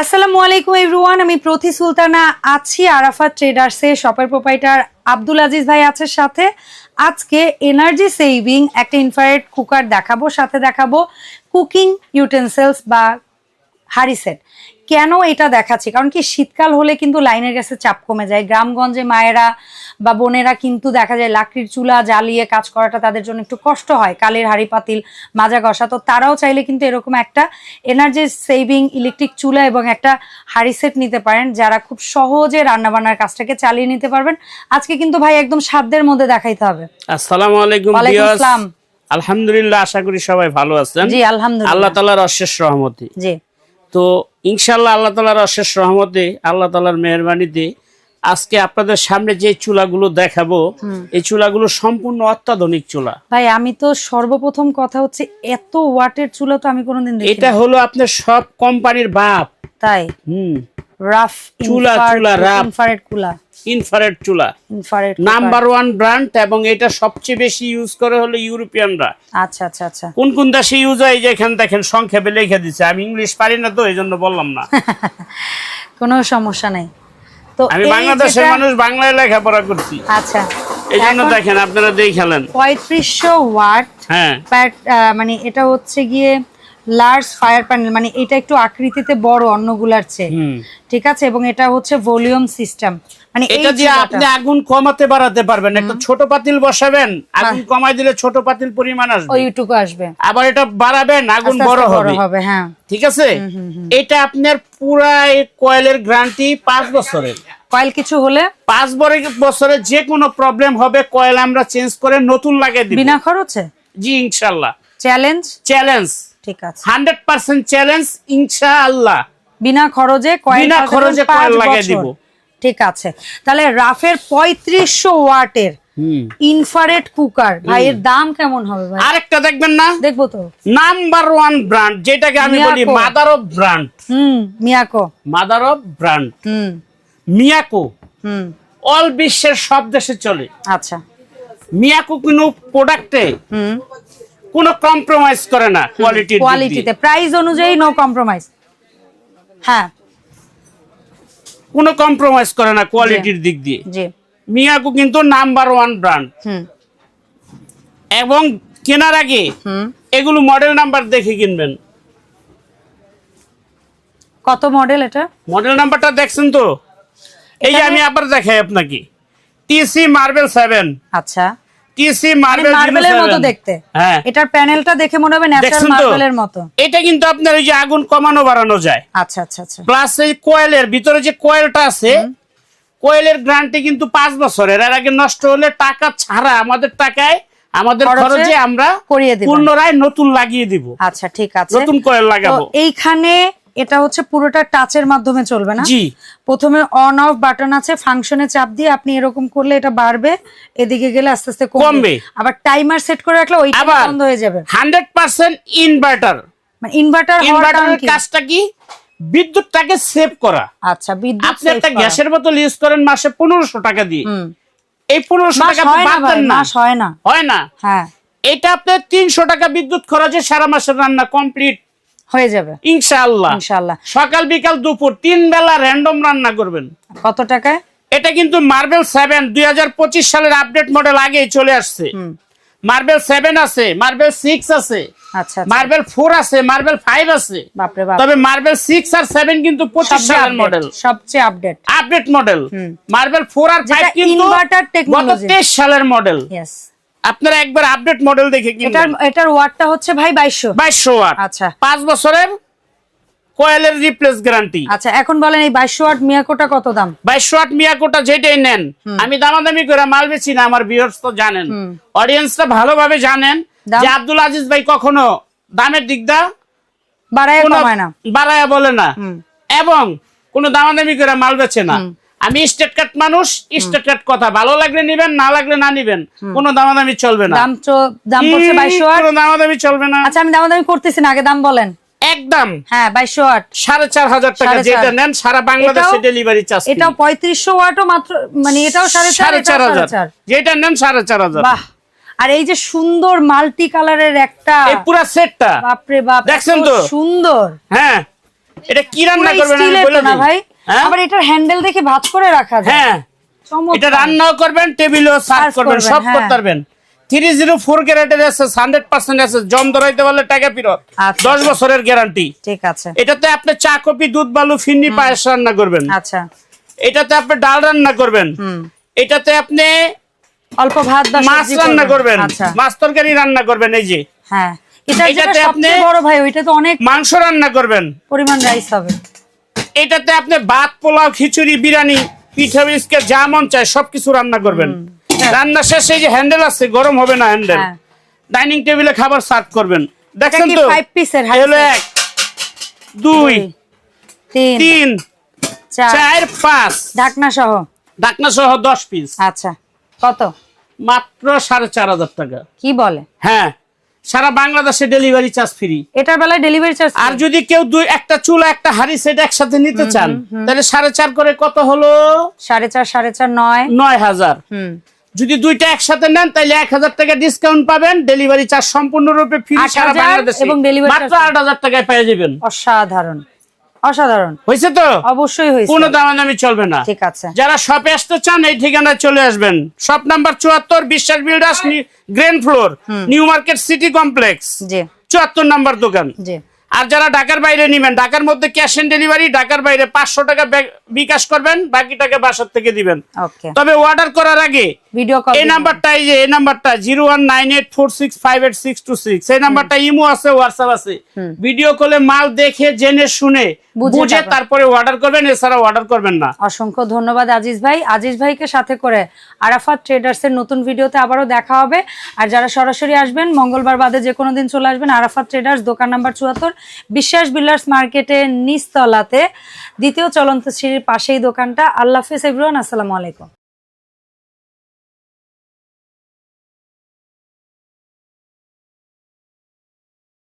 আসসালামু আলাইকুম এভরিওয়ান আমি প্রতি সুলতানা আছি আরাফা ট্রেডার্সে। শপের প্রোপাইটার আব্দুল আজিজ ভাই আছে সাথে। আজকে এনার্জি সেভিং একটা ইনফ্রারেড কুকার দেখাবো, সাথে দেখাবো কুকিং ইউটেন্সিলস বা হাড়ি সেট কেন এটা দেখাচ্ছি? কারণ কি শীতকাল হলে কিন্তু লাইনের গ্যাসের চাপ কমে যায়। গ্রামগঞ্জে মায়েরা বা বোনেরা কিন্তু দেখা যায় লাকড়ির চুলা জ্বালিয়ে কাজ করাটা তাদের জন্য একটু কষ্ট হয়। কালের হাড়ি পাতিল মাজা ঘষা। তো তারাও চাইলে কিন্তু এরকম একটা এনার্জি সেভিং ইলেকট্রিক চুলা এবং একটা হাড়ি সেট নিতে পারেন যারা খুব সহজে রান্নাবান্নার কাজটাকে চালিয়ে নিতে পারবেন। আজকে কিন্তু ভাই একদম সাধ্যের মধ্যে দেখাইতে হবে। আসসালামু আলাইকুম আসসালাম। আলহামদুলিল্লাহ আশা করি সবাই ভালো আছেন। জি আলহামদুলিল্লাহ। আল্লাহ তালার অশেষ রহমতে। জি। তো ইনশাল্লাহ আল্লাহ তালার অশেষ রহমতে আল্লাহ তালার মেহরবানিতে আজকে আপনাদের সামনে যে চুলাগুলো দেখাবো এই চুলাগুলো সম্পূর্ণ অত্যাধুনিক চুলা। ভাই আমি তো সর্বপ্রথম কথা হচ্ছে এত ওয়াটের চুলা তো আমি কোনোদিন এটা হলো আপনার সব কোম্পানির বাপ। তাই? হুম। রাফ চুলা, চুলা, rough। ইনফ্রারেড কুলা। ইনফারেট চুলা। ইনফ্রারেড নাম্বার ওয়ান ব্র্যান্ড এবং এটা সবচেয়ে বেশি ইউজ করে হলো ইউরোপিয়ানরা। আচ্ছা আচ্ছা আচ্ছা। কোন কোন দেশে ইউজ হয় এই যে এখানে দেখেন সংক্ষেপে লিখে দিচ্ছে আমি ইংলিশ পারি না তো এই জন্য বললাম না। কোনো সমস্যা নাই। তো আমি বাংলাদেশের মানুষ বাংলায় লেখাপড়া করছি। আচ্ছা। এই জন্য দেখেন আপনারা দেখেলেন পঁয়ত্রিশশো ওয়াট হ্যাঁ। মানে এটা হচ্ছে গিয়ে লার্জ ফায়ার প্যানেল মানে এটা একটু আকৃতিতে বড় অন্যগুলার চেয়ে। ঠিক আছে? এবং এটা হচ্ছে ভলিউম সিস্টেম মানে এটা দিয়ে আপনি আগুন কমাতে বাড়াতে পারবেন। একটা ছোট পাতিল বসাবেন আগুন কমাই দিলে ছোট পাতিল পরিমাণ আসবে। ওইটুকু আসবে। আবার এটা বাড়াবেন আগুন বড় হবে। হবে হ্যাঁ। ঠিক আছে? এটা আপনার পুরা কয়েলের গ্যারান্টি পাঁচ বছরের। কয়েল কিছু হলে পাঁচ বছরে যে কোনো প্রবলেম হবে কয়েল আমরা চেঞ্জ করে নতুন লাগিয়ে দিব। বিনা খরচে? জি ইনশাল্লাহ। চ্যালেঞ্জ চ্যালেঞ্জ ঠিক আছে। হান্ড্রেড পার্সেন্ট চ্যালেঞ্জ ইনশাআল্লাহ। বিনা খরচে কয়েল বিনা খরচে কয়েল লাগিয়ে দিব। ঠিক আছে। তাহলে রাফের পঁয়ত্রিশশো ওয়াটের হুম। ইনফ্রারেড কুকার ভাইয়ের দাম কেমন হবে ভাই? আরেকটা দেখবেন না? দেখব তো। নাম্বার ওয়ান ব্র্যান্ড যেটাকে আমি বলি mother of brand hmm Miyako. Mother of brand hmm. Miyako. Hmm. All বিশ্বের সব দেশে চলে। আচ্ছা। মিয়াকো কোনো প্রোডাক্টে হুম। কোনো কম্প্রোমাইজ করে না কোয়ালিটির কোয়ালিটিতে প্রাইস অনুযায়ী নো কম্প্রোমাইজ হ্যাঁ। কোনো কম্প্রোমাইজ করে না কোয়ালিটির দিক দিয়ে। জি। মিয়াকো কিন্তু নাম্বার ওয়ান ব্র্যান্ড হুম। এবং কেনার আগে হুম। এগুলো মডেল নাম্বার দেখে কিনবেন। কত মডেল এটা? মডেল নাম্বারটা দেখছেন তো? এই যে আমি আবার দেখাই আপনাকে। টিসি মার্বেল সেভেন আচ্ছা। টিসি মানে মার্বেল মার্বেলের মতো দেখতে। হ্যাঁ। এটার প্যানেলটা দেখে মনে হবে ন্যাচারাল মার্বেলের মতো। এটা কিন্তু আপনার ওই যে আগুন কমানো বাড়ানো যায়। আচ্ছা আচ্ছা আচ্ছা। প্লাস এই কোয়েলের ভিতরে যে কোয়েলটা আছে কোয়েলের কিন্তু পাঁচ বছরের। এর আগে নষ্ট হলে টাকা ছাড়া আমাদের টাকায় আমাদের খরচে আমরা। পুনরায় নতুন লাগিয়ে দিব। আচ্ছা ঠিক আছে। নতুন কয়েল লাগাবো। এইখানে এটা হচ্ছে পুরোটা টাচের মাধ্যমে চলবে না। জি। প্রথমে অন অফ বাটন আছে ফাংশনে চাপ দিয়ে আপনি এরকম করলে এটা বাড়বে এদিকে গেলে আস্তে আস্তে কমবে। আবার টাইমার সেট করে রাখলে ওইটা বন্ধ হয়ে যাবে। হান্ড্রেড পার্সেন্ট ইনভার্টার মানে ইনভার্টার ইনভার্টারের কাজটা কি? বিদ্যুৎটাকে সেভ করা। আচ্ছা বিদ্যুৎ আপনি একটা গ্যাসের বোতল ইউজ করেন মাসে পনেরোশো টাকা দিয়ে। এই পনেরোশো মাস টাকা আপনি হয় না বাদ দেন না। মাস হয় না। হয় না। হ্যাঁ। এটা আপনার তিনশো টাকা বিদ্যুৎ খরচে সারা মাসের রান্না কমপ্লিট হয়ে যাবে। ইনশাআল্লাহ। ইনশাআল্লাহ। সকাল বিকাল দুপুর তিন বেলা র্যান্ডম রান্না করবেন। কত টাকায়? এটা কিন্তু মার্বেল সেভেন দুই সালের আপডেট মডেল আগেই চলে আসছে। মার্বেল সেভেন আছে মার্বেল সিক্স আছে আচ্ছা আচ্ছা। মার্বেল ফোর আছে মার্বেল ফাইভ আছে। তবে মার্বেল সিক্স আর সেভেন কিন্তু পঁচিশ সালের মডেল সবচেয়ে update update model marble four আর ফাইভ কিন্তু গত তেইশ সালের মডেল আপনারা একবার আপডেট মডেল দেখে এটার এটার ওয়াটটা হচ্ছে ভাই বাইশশো। বাইশশো ওয়াট। আচ্ছা। পাঁচ বছরের কোয়েলের রিপ্লেস গ্যারান্টি আচ্ছা এখন বলেন এই বাইশশো ওয়াট মিয়াকোটা কত দাম? বাইশশো আট মিয়াকোটা যেটাই নেন আমি দামাদামি করে মাল বেচি না আমার ভিউয়ার্স তো জানেন। অডিয়েন্সটা ভালোভাবে জানেন যে আব্দুল আজিজ ভাই কখনো দামের দিকটা বাড়ায় কমায় না। বাড়ায়া বলে না। এবং কোনো দামাদামি করে মাল বেচে না। আমি স্টেট কাট মানুষ স্টেট কাট কথা। ভালো লাগলে নিবেন না লাগলে না নিবেন। কোনো দামাদামি চলবে না। দাম দাম পড়ছে হুম, বাইশশো ওয়াট কোনো দামাদামি চলবে না। আচ্ছা আমি দামাদামি করতেছি না আগে দাম বলেন। একদম। হ্যাঁ বাইশশো ওয়াট সাড়ে চার হাজার টাকা সাড়ে যেটা নেন সারা বাংলাদেশে ডেলিভারি চার্জ এটাও পঁয়ত্রিশশো ওয়াটও মাত্র মানে এটাও সাড়ে চার সাড়ে এটাও চার সাড়ে হাজার। চার। যেটা নেন সাড়ে চার হাজার। বাহ। আর এই যে সুন্দর মাল্টি কালারের একটা এই পুরা সেটটা। বাপরে বাপ দেখছেন তো? সুন্দর। হ্যাঁ। এটা কি রান্না করবেন আমি বলে না দিই। ভাই? আবার এটার হ্যান্ডেল দেখে ভাঁজ করে রাখা যায়। হ্যাঁ। এটা রান্নাও করবেন টেবিলও সার্ভ করবেন সব হ্যাঁ। করতে পারবেন। থ্রি জিরো ফোর গ্যারান্টের আছে হান্ড্রেড পার্সেন্ট আছে জম ধরাইতে পারলে টাকা ফেরত। আচ্ছা। দশ বছরের গ্যারান্টি ঠিক আছে। এটাতে আপনি চা কফি দুধ বালু ফিন্নি পায়েস রান্না করবেন। আচ্ছা। এটাতে আপনি ডাল রান্না করবেন। হুম। এটাতে আপনি অল্প ভাত বা মাছ রান্না করবেন। আচ্ছা। মাছ তরকারি রান্না করবেন এই যে। হ্যাঁ। এটা এটাতে আপনি- বড় ভাই ওইটা তো অনেক মাংস রান্না করবেন। পরিমাণ রাইস হবে। এটাতে আপনি ভাত পোলাও খিচুড়ি বিরিয়ানি পিঠা বিস্কেট যা মন চায় সবকিছু রান্না করবেন। রান্না শেষে এই যে হ্যান্ডেল আছে গরম হবে না হ্যান্ডেল হ্যাঁ। ডাইনিং টেবিলে খাবার সার্ভ করবেন। দেখেন তো এক দুই তিন চার পাঁচ। ঢাকনা সহ ডাকনা সহ দশ পিস আচ্ছা কত? মাত্র সাড়ে চার হাজার টাকা। কি বলে? হ্যাঁ। সারা বাংলাদেশে ডেলিভারি চার্জ ফ্রি এটার বেলায় ডেলিভারি চার্জ আর যদি কেউ দুই একটা চুলা একটা হাড়ি সেট একসাথে নিতে চান তাহলে সাড়ে চার করে কত হলো? সাড়ে চার সাড়ে চার নয়। নয় হাজার। হুম। যদি দুইটা একসাথে নেন তাহলে এক হাজার টাকা ডিসকাউন্ট পাবেন। ডেলিভারি চার্জ সম্পূর্ণরূপে ফ্রি সারা বাংলাদেশে। এবং ডেলিভারি মাত্র আট হাজার টাকায় পেয়ে যাবেন। অসাধারণ। অসাধারণ। হয়েছে তো? অবশ্যই হয়েছে। কোনো দামাদামি চলবে না। ঠিক আছে। যারা শপে আসতে চান এই ঠিকানায় চলে আসবেন। শপ নাম্বার চুয়াত্তর Biswas builders ground floor new market city complex জি। চুয়াত্তর নাম্বার দোকান। জি। আর যারা ঢাকার বাইরে নিবেন ঢাকার মধ্যে ক্যাশ অন ডেলিভারি ঢাকার বাইরে পাঁচশো টাকা বিকাশ করবেন বাকি টাকা বাসার থেকে দিবেন। তবে অর্ডার করার আগে ভিডিও কল এই নাম্বারটা এই যে এই নাম্বারটা zero one nine eight four six five eight six two six এই নাম্বারটা ইমো আছে হোয়াটসঅ্যাপ আছে। ভিডিও কলে মাল দেখে জেনে শুনে বুঝে তারপরে। অর্ডার করবেন এছাড়া অর্ডার করবেন না। অসংখ্য ধন্যবাদ আজিজ ভাই। আজিজ ভাইকে সাথে করে আরাফাত ট্রেডার্স এর নতুন ভিডিওতে আবারও দেখা হবে। আর যারা সরাসরি আসবেন মঙ্গলবার বাদে যে কোনো দিন চলে আসবেন আরাফাত ট্রেডার্স দোকান নাম্বার চুয়াত্তর বিশ্বাস বিল্ডার্স মার্কেটের নিচতলাতে। দ্বিতীয় চলন্ত সিঁড়ির পাশেই দোকানটা। আল্লাহ হাফেজ এভরিওয়ান আসসালামু আলাইকুম।